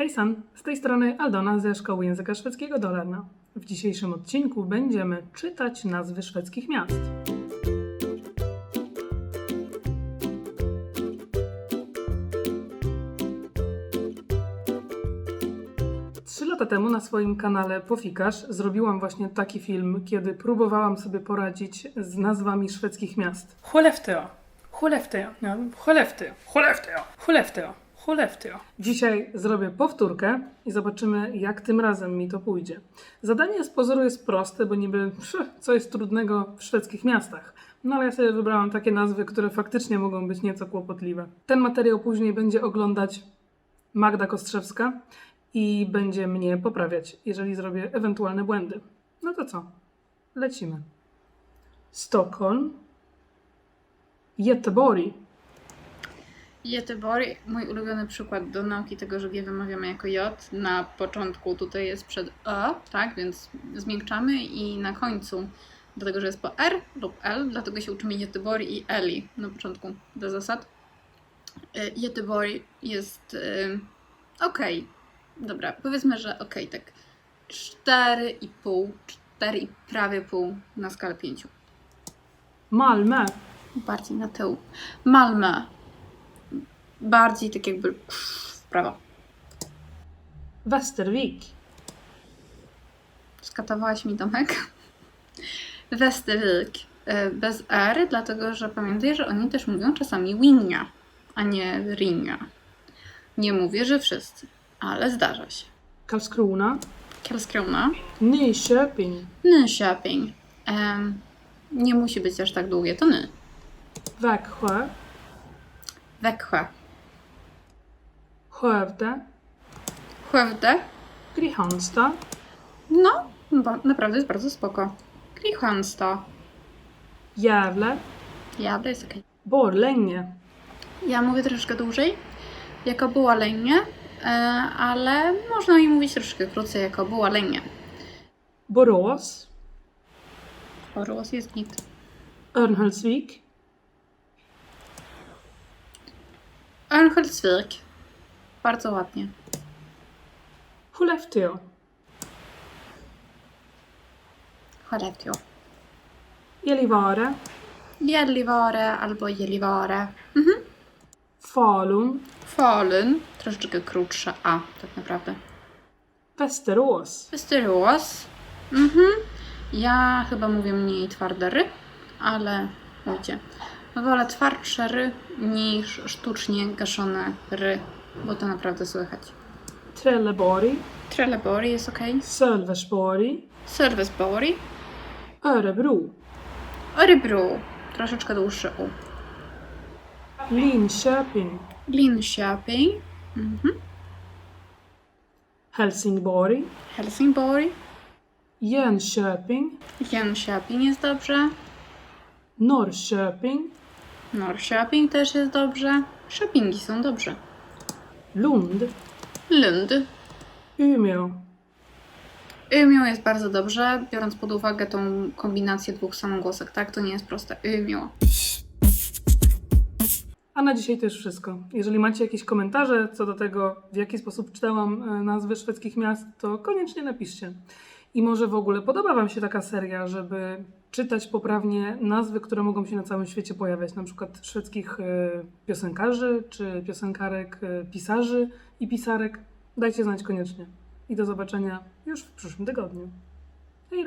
Hejsan, z tej strony Aldona ze Szkoły Języka Szwedzkiego Dolarna. W dzisiejszym odcinku będziemy czytać nazwy szwedzkich miast. Trzy lata temu na swoim kanale Pofikasz zrobiłam właśnie taki film, kiedy próbowałam sobie poradzić z nazwami szwedzkich miast. Skellefteå, Skellefteå, no, Skellefteå, Skellefteå, Skellefteå. Dzisiaj zrobię powtórkę i zobaczymy, jak tym razem mi to pójdzie. Zadanie z pozoru jest proste, bo niby pff, co jest trudnego w szwedzkich miastach. No ale ja sobie wybrałam takie nazwy, które faktycznie mogą być nieco kłopotliwe. Ten materiał później będzie oglądać Magda Kostrzewska i będzie mnie poprawiać, jeżeli zrobię ewentualne błędy. No to co? Lecimy. Stockholm, Göteborg, Göteborg, mój ulubiony przykład do nauki tego, że G wymawiamy jako J. Na początku tutaj jest przed E, tak, więc zmiękczamy i na końcu, dlatego że jest po R lub L, dlatego się uczymy Göteborg i Eli na początku do zasad. Y, Göteborg jest y, ok. Dobra, powiedzmy, że ok, tak 4,5, 4 i prawie pół na skalę 5. Malmö, Bardziej na tył. Malmö. Bardziej tak jakby w prawo. Västervik, Skatowałaś mi domek. Westervik. y, Bez R, dlatego że pamiętaj, że oni też mówią czasami winia, a nie rinia. Nie mówię, że wszyscy, ale zdarza się. Karlskrona, Karlskrona. Nyköping, Nyköping. Em, nie musi być aż tak długie, to ny. Växjö, Växjö. Skövde, Skövde. Kristianstad, No, ba- naprawdę jest bardzo spoko. Kristianstad. Gävle, Jadę jest okej. Borlänge, Ja mówię troszeczkę dłużej, jako była lenie, e, ale można mi mówić troszeczkę krócej, jako była lenie. Borås, Borås jest git. Örnsköldsvik, Örnsköldsvik. Bardzo ładnie. Skellefteå, Skellefteå. Gällivare, Gällivare albo Gällivare. Falun, Falun. Troszeczkę krótsze A, tak naprawdę. Västerås, Västerås. Mhm. Ja chyba mówię mniej twarde ry, ale ujdzie. Wolę twardsze ry niż sztucznie gaszone ry, bo to naprawdę słychać. Trelleborg, Trelleborg jest ok. Sölvesborg, Sölvesborg. Örebro, Örebro. Troszeczkę dłuższe U. Linköping, Linköping. Mhm. Helsingborg, Helsingborg. Jönköping, Jönköping jest dobrze. Norrköping, Norrköping też jest dobrze. Shoppingi są dobrze. Lund, Lund. Umeå, Umeå jest bardzo dobrze, biorąc pod uwagę tą kombinację dwóch samogłosek, tak? To nie jest proste. Umeå. A na dzisiaj to już wszystko. Jeżeli macie jakieś komentarze co do tego, w jaki sposób czytałam e, nazwy szwedzkich miast, to koniecznie napiszcie. I może w ogóle podoba Wam się taka seria, żeby czytać poprawnie nazwy, które mogą się na całym świecie pojawiać, na przykład szwedzkich e, piosenkarzy czy piosenkarek, e, pisarzy i pisarek. Dajcie znać koniecznie. I do zobaczenia już w przyszłym tygodniu. Hej,